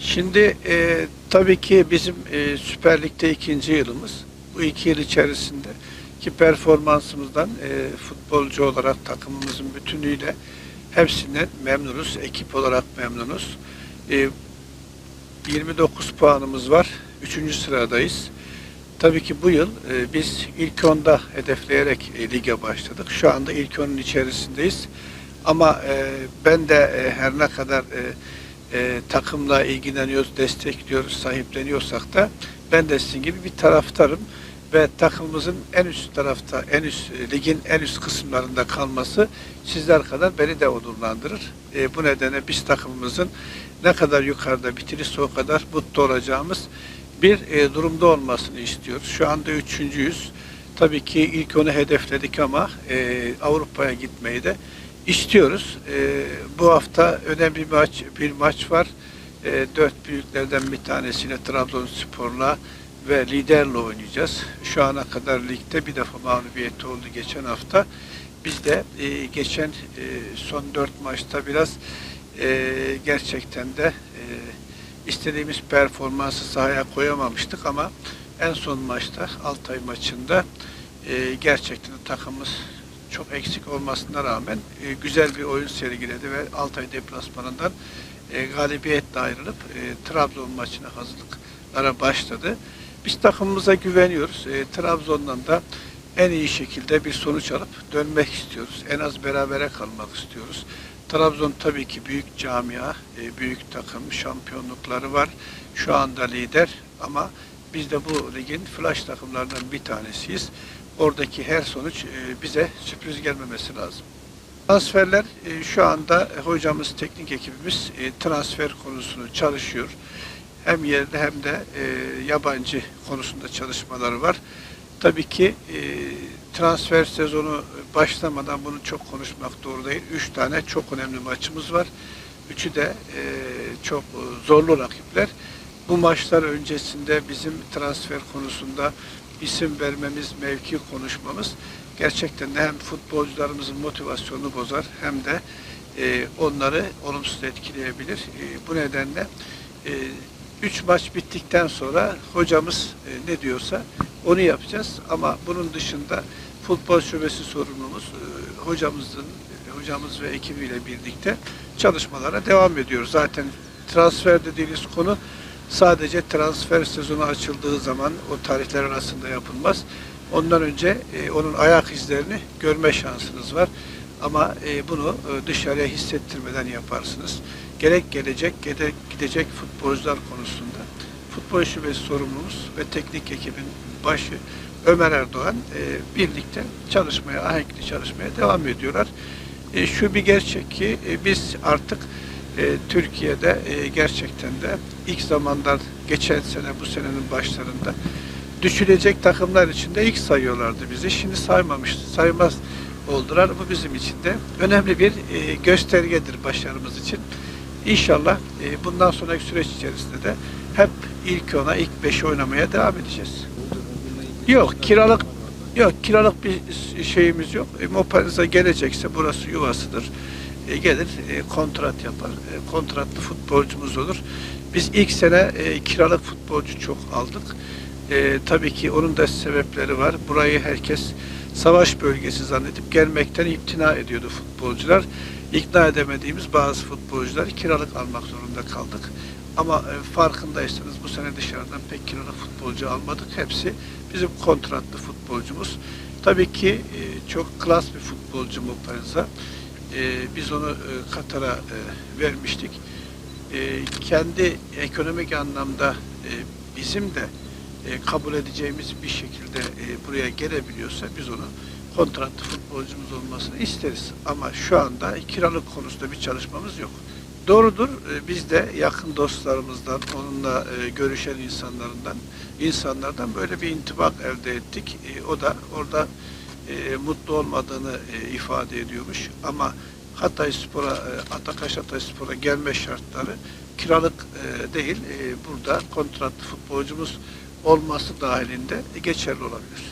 Şimdi e, tabii ki bizim e, Süper Lig'de ikinci yılımız. Bu iki yıl içerisinde ki performansımızdan e, futbolcu olarak takımımızın bütünüyle hepsinden memnunuz. Ekip olarak memnunuz. E, 29 puanımız var. Üçüncü sıradayız. Tabii ki bu yıl e, biz ilk onda hedefleyerek e, lige başladık. Şu anda ilk onun içerisindeyiz. Ama e, ben de e, her ne kadar e, e, takımla ilgileniyoruz, destekliyoruz, sahipleniyorsak da ben de sizin gibi bir taraftarım ve takımımızın en üst tarafta, en üst e, ligin en üst kısımlarında kalması sizler kadar beni de onurlandırır. E, bu nedenle biz takımımızın ne kadar yukarıda bitirirse o kadar mutlu olacağımız bir e, durumda olmasını istiyoruz. Şu anda üçüncüyüz. Tabii ki ilk onu hedefledik ama e, Avrupa'ya gitmeyi de istiyoruz. E, bu hafta önemli bir maç bir maç var. E, dört büyüklerden bir tanesiyle Trabzonspor'la ve liderle oynayacağız. Şu ana kadar ligde bir defa mağlubiyeti oldu geçen hafta. Biz de e, geçen e, son dört maçta biraz e, gerçekten de e, istediğimiz performansı sahaya koyamamıştık ama en son maçta Altay maçında e, gerçekten takımımız çok eksik olmasına rağmen e, güzel bir oyun sergiledi ve Altay deplasmanından e, galibiyetle ayrılıp e, Trabzon maçına hazırlıklara başladı. Biz takımımıza güveniyoruz. E, Trabzon'dan da en iyi şekilde bir sonuç alıp dönmek istiyoruz. En az berabere kalmak istiyoruz. Trabzon tabii ki büyük camia, e, büyük takım, şampiyonlukları var. Şu anda lider ama biz de bu ligin flash takımlarından bir tanesiyiz. Oradaki her sonuç e, bize sürpriz gelmemesi lazım. Transferler e, şu anda hocamız, teknik ekibimiz transfer konusunu çalışıyor. Hem yerli hem de yabancı konusunda çalışmaları var. Tabii ki transfer sezonu başlamadan bunu çok konuşmak doğru değil. Üç tane çok önemli maçımız var. Üçü de e, çok zorlu rakipler. Bu maçlar öncesinde bizim transfer konusunda isim vermemiz, mevki konuşmamız gerçekten de hem futbolcularımızın motivasyonunu bozar hem de e, onları olumsuz etkileyebilir. E, bu nedenle e, üç maç bittikten sonra hocamız e, ne diyorsa onu yapacağız. Ama bunun dışında futbol şubesi sorumlumuz e, hocamızın hocamız ve ekibiyle birlikte çalışmalara devam ediyoruz. Zaten transfer dediğiniz konu sadece transfer sezonu açıldığı zaman o tarihler arasında yapılmaz. Ondan önce e, onun ayak izlerini görme şansınız var. Ama e, bunu e, dışarıya hissettirmeden yaparsınız. Gerek gelecek, gerek gidecek futbolcular konusunda futbol şubesi sorumlumuz ve teknik ekibin başı Ömer Erdoğan e, birlikte çalışmaya, ahenkli çalışmaya devam ediyorlar. E, şu bir gerçek ki e, biz artık e, Türkiye'de e, gerçekten de ilk zamanlar geçen sene bu senenin başlarında düşülecek takımlar içinde ilk sayıyorlardı bizi. Şimdi saymamış, saymaz oldular. Bu bizim için de önemli bir e, göstergedir başarımız için. İnşallah e, bundan sonraki süreç içerisinde de hep ilk ona, ilk beşi oynamaya devam edeceğiz. Yok, kiralık yok, kiralık bir şeyimiz yok. E, Mopariz'a gelecekse burası yuvasıdır. E, gelir, e, kontrat yapar. E, kontratlı futbolcumuz olur. Biz ilk sene e, kiralık futbolcu çok aldık. E, tabii ki onun da sebepleri var. Burayı herkes savaş bölgesi zannedip gelmekten imtina ediyordu futbolcular. İkna edemediğimiz bazı futbolcular kiralık almak zorunda kaldık. Ama e, farkındaysanız bu sene dışarıdan pek kiralık futbolcu almadık. Hepsi bizim kontratlı futbolcumuz. Tabii ki e, çok klas bir futbolcu Mopariz'a. E, biz onu Katar'a vermiştik. Kendi ekonomik anlamda bizim de kabul edeceğimiz bir şekilde buraya gelebiliyorsa biz onu kontratlı futbolcumuz olmasını isteriz. Ama şu anda kiralık konusunda bir çalışmamız yok. Doğrudur. e, Biz de yakın dostlarımızdan, onunla e, görüşen insanlarından, insanlardan böyle bir intibak elde ettik. E, O da orada e, mutlu olmadığını ifade ediyormuş. Ama Hatay Spor'a, Atakaş Hatay Spor'a gelme şartları kiralık değil. Burada kontratlı futbolcumuz olması dahilinde geçerli olabilir.